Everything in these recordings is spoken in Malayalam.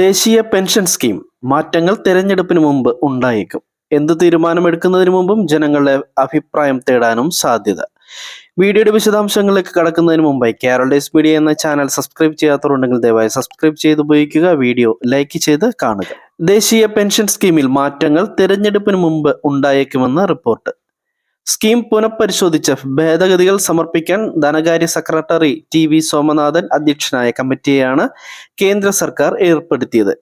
ദേശീയ പെൻഷൻ സ്കീം മാറ്റങ്ങൾ തെരഞ്ഞെടുപ്പിന് മുമ്പ് ഉണ്ടായേക്കും. എന്ത് തീരുമാനമെടുക്കുന്നതിന് മുമ്പും ജനങ്ങളുടെ അഭിപ്രായം തേടാനും സാധ്യത. വീഡിയോയുടെ വിശദാംശങ്ങളിലേക്ക് കടക്കുന്നതിന് മുമ്പായി കേരള ഡേസ് മീഡിയ എന്ന ചാനൽ സബ്സ്ക്രൈബ് ചെയ്യാത്തവരുണ്ടെങ്കിൽ ദയവായി സബ്സ്ക്രൈബ് ചെയ്ത് ഉപയോഗിക്കുക. വീഡിയോ ലൈക്ക് ചെയ്ത് കാണുക. ദേശീയ പെൻഷൻ സ്കീമിൽ മാറ്റങ്ങൾ തെരഞ്ഞെടുപ്പിന് മുമ്പ് ഉണ്ടായേക്കുമെന്ന് റിപ്പോർട്ട്. സ്കീം പുനഃപരിശോധിച്ച് ഭേദഗതികൾ സമർപ്പിക്കാൻ ധനകാര്യ സെക്രട്ടറി ടി വി സോമനാഥൻ അധ്യക്ഷനായ കമ്മിറ്റിയെയാണ് കേന്ദ്ര സർക്കാർ ഏർപ്പെടുത്തിയത്.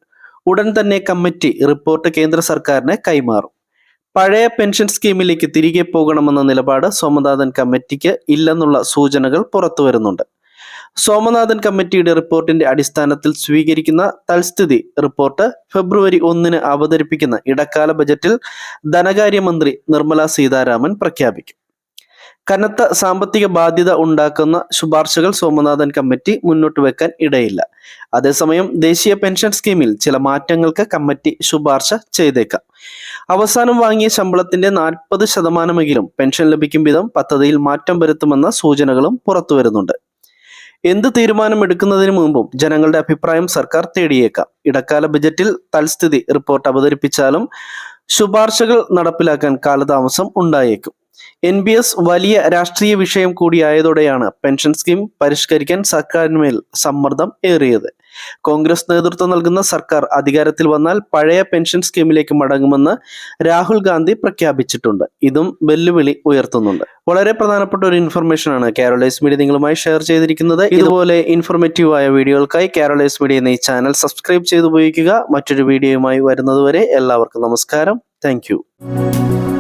ഉടൻ തന്നെ കമ്മിറ്റി റിപ്പോർട്ട് കേന്ദ്ര സർക്കാരിന് കൈമാറും. പഴയ പെൻഷൻ സ്കീമിലേക്ക് തിരികെ പോകണമെന്ന നിലപാട് സോമനാഥൻ കമ്മിറ്റിക്ക് ഇല്ലെന്നുള്ള സൂചനകൾ പുറത്തുവരുന്നുണ്ട്. സോമനാഥൻ കമ്മിറ്റിയുടെ റിപ്പോർട്ടിന്റെ അടിസ്ഥാനത്തിൽ സ്വീകരിക്കുന്ന തൽസ്ഥിതി റിപ്പോർട്ട് ഫെബ്രുവരി ഒന്നിന് അവതരിപ്പിക്കുന്ന ഇടക്കാല ബജറ്റിൽ ധനകാര്യമന്ത്രി നിർമ്മല സീതാരാമൻ പ്രഖ്യാപിക്കും. കനത്ത സാമ്പത്തിക ബാധ്യത ഉണ്ടാക്കുന്ന ശുപാർശകൾ സോമനാഥൻ കമ്മിറ്റി മുന്നോട്ട് വെക്കാൻ ഇടയില്ല. അതേസമയം ദേശീയ പെൻഷൻ സ്കീമിൽ ചില മാറ്റങ്ങൾക്ക് കമ്മിറ്റി ശുപാർശ ചെയ്തേക്കാം. അവസാനം വാങ്ങിയ ശമ്പളത്തിന്റെ നാൽപ്പത് ശതമാനമെങ്കിലും പെൻഷൻ ലഭിക്കും വിധം പദ്ധതിയിൽ മാറ്റം വരുത്തുമെന്ന സൂചനകളും പുറത്തുവരുന്നുണ്ട്. എന്ത് തീരുമാനം എടുക്കുന്നതിന് മുമ്പും ജനങ്ങളുടെ അഭിപ്രായം സർക്കാർ തേടിയേക്കാം. ഇടക്കാല ബജറ്റിൽ തൽസ്ഥിതി റിപ്പോർട്ട് അവതരിപ്പിച്ചാലും ശുപാർശകൾ നടപ്പിലാക്കാൻ കാലതാമസം ഉണ്ടായേക്കും. എൻ ബി എസ് വലിയ രാഷ്ട്രീയ വിഷയം കൂടിയായതോടെയാണ് പെൻഷൻ സ്കീം പരിഷ്കരിക്കാൻ സർക്കാരിന്മേൽ സമ്മർദ്ദം ഏറിയത്. കോൺഗ്രസ് നേതൃത്വം നൽകുന്ന സർക്കാർ അധികാരത്തിൽ വന്നാൽ പഴയ പെൻഷൻ സ്കീമിലേക്ക് മടങ്ങുമെന്ന് രാഹുൽ ഗാന്ധി പ്രഖ്യാപിച്ചിട്ടുണ്ട്. ഇതും വെല്ലുവിളി ഉയർത്തുന്നുണ്ട്. വളരെ പ്രധാനപ്പെട്ട ഒരു ഇൻഫർമേഷൻ ആണ് കാരോളൈസ് മീഡിയ നിങ്ങളുമായി ഷെയർ ചെയ്തിരിക്കുന്നത്. ഇതുപോലെ ഇൻഫോർമേറ്റീവ് ആയ വീഡിയോകൾക്കായി കാരോളൈസ് മീഡിയ എന്ന ഈ ചാനൽ സബ്സ്ക്രൈബ് ചെയ്ത് ഉപയോഗിക്കുക. മറ്റൊരു വീഡിയോയുമായി വരുന്നതുവരെ എല്ലാവർക്കും നമസ്കാരം. താങ്ക്